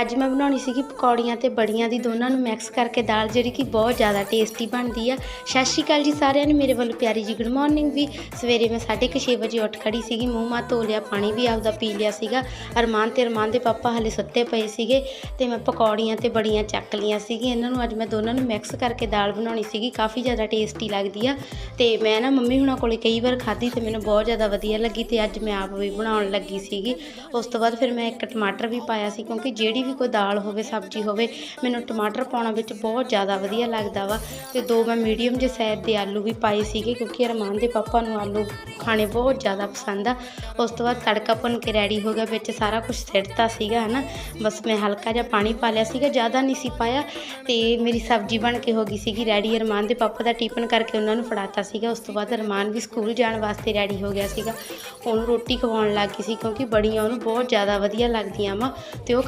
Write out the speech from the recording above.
ਅੱਜ ਮੈਂ ਬਣਾਉਣੀ ਸੀਗੀ ਪਕੌੜੀਆਂ ਤੇ ਬੜੀਆਂ ਦੀ ਦੋਨਾਂ ਨੂੰ ਮਿਕਸ ਕਰਕੇ ਦਾਲ, ਜਿਹੜੀ ਕਿ ਬਹੁਤ ਜ਼ਿਆਦਾ ਟੇਸਟੀ ਬਣਦੀ ਆ। ਸਤਿ ਸ਼੍ਰੀ ਅਕਾਲ ਜੀ ਸਾਰਿਆਂ ਨੂੰ, ਮੇਰੇ ਵੱਲੋਂ ਪਿਆਰੀ ਜੀ ਗੁੱਡ ਮਾਰਨਿੰਗ ਵੀ। ਸਵੇਰੇ ਮੈਂ 6:30 ਵਜੇ ਉੱਠ ਖੜੀ ਸੀਗੀ, ਮੂੰਹ ਮਾ ਧੋ ਲਿਆ, ਪਾਣੀ ਵੀ ਆਪਦਾ ਪੀ ਲਿਆ ਸੀਗਾ। ਅਰਮਾਨ ਤੇ ਅਰਮਾਨ ਦੇ ਪਾਪਾ ਹਲੇ ਸੁੱਤੇ ਪਏ ਸੀਗੇ ਤੇ ਮੈਂ ਪਕੌੜੀਆਂ ਤੇ ਬੜੀਆਂ ਚੱਕ ਲਈਆਂ ਸੀਗੀ। ਇਹਨਾਂ ਨੂੰ ਅੱਜ ਮੈਂ ਦੋਨਾਂ ਨੂੰ ਮਿਕਸ ਕਰਕੇ ਦਾਲ ਬਣਾਉਣੀ ਸੀਗੀ, ਕਾਫੀ ਜ਼ਿਆਦਾ ਟੇਸਟੀ ਲੱਗਦੀ ਆ। ਤੇ ਮੈਂ ਨਾ ਮੰਮੀ ਹੁਣਾਂ ਕੋਲੇ ਕਈ ਵਾਰ ਖਾਧੀ ਤੇ ਮੈਨੂੰ ਬਹੁਤ ਜ਼ਿਆਦਾ ਵਧੀਆ ਲੱਗੀ ਤੇ ਅੱਜ ਮੈਂ ਆਪ ਵੀ ਬਣਾਉਣ ਲੱਗੀ ਸੀਗੀ। ਉਸ ਤੋਂ ਬਾਅਦ ਫਿਰ ਮੈਂ ਇੱਕ ਟਮਾਟਰ ਵੀ ਪਾਇਆ ਸੀ, ਕਿਉਂਕਿ ਜਿਹੜੀ ਵੀ ਕੋਈ ਦਾਲ ਹੋਵੇ, ਸਬਜ਼ੀ ਹੋਵੇ, ਮੈਨੂੰ ਟਮਾਟਰ ਪਾਉਣਾ ਵਿੱਚ ਬਹੁਤ ਜ਼ਿਆਦਾ ਵਧੀਆ ਲੱਗਦਾ ਵਾ ਤੇ ਦੋ ਮੈਂ ਮੀਡੀਅਮ ਜਿਹੇ ਸਾਈਜ਼ ਦੇ ਆਲੂ ਵੀ ਪਾਏ ਸੀਗੇ ਕਿਉਂਕਿ ਅਰਮਾਨ ਦੇ ਪਾਪਾ ਨੂੰ ਆਲੂ ਖਾਣੇ ਬਹੁਤ ਜ਼ਿਆਦਾ ਪਸੰਦ ਆ। ਉਸ ਤੋਂ ਬਾਅਦ ਤੜਕਾ ਭੁੰਨ ਕੇ ਰੈਡੀ ਹੋ ਗਿਆ, ਵਿੱਚ ਸਾਰਾ ਕੁਝ ਸਿੱਟਤਾ ਸੀਗਾ, ਹਨਾ। ਬਸ ਮੈਂ ਹਲਕਾ ਜਿਹਾ ਪਾਣੀ ਪਾ ਲਿਆ ਸੀਗਾ, ਜ਼ਿਆਦਾ ਨਹੀਂ ਸੀ ਪਾਇਆ ਤੇ ਮੇਰੀ ਸਬਜ਼ੀ ਬਣ ਕੇ ਹੋ ਗਈ ਸੀਗੀ ਰੈਡੀ ਅਰਮਾਨ ਦੇ ਪਾਪਾ ਦਾ ਟਿਫਨ ਕਰਕੇ ਉਹਨਾਂ ਨੂੰ ਫੜਾਤਾ ਸੀਗਾ। ਉਸ ਤੋਂ ਬਾਅਦ ਅਰਮਾਨ ਵੀ ਸਕੂਲ ਜਾਣ ਵਾਸਤੇ ਰੈਡੀ ਹੋ ਗਿਆ ਸੀਗਾ। ਉਹਨੂੰ ਰੋਟੀ ਖਵਾਉਣ ਲੱਗ ਗਈ ਸੀ ਕਿਉਂਕਿ ਬੜੀਆਂ ਉਹਨੂੰ ਬਹੁਤ ਜ਼ਿਆਦਾ ਵਧੀਆ ਲੱਗਦੀਆਂ ਵਾ ਤੇ ਉਹ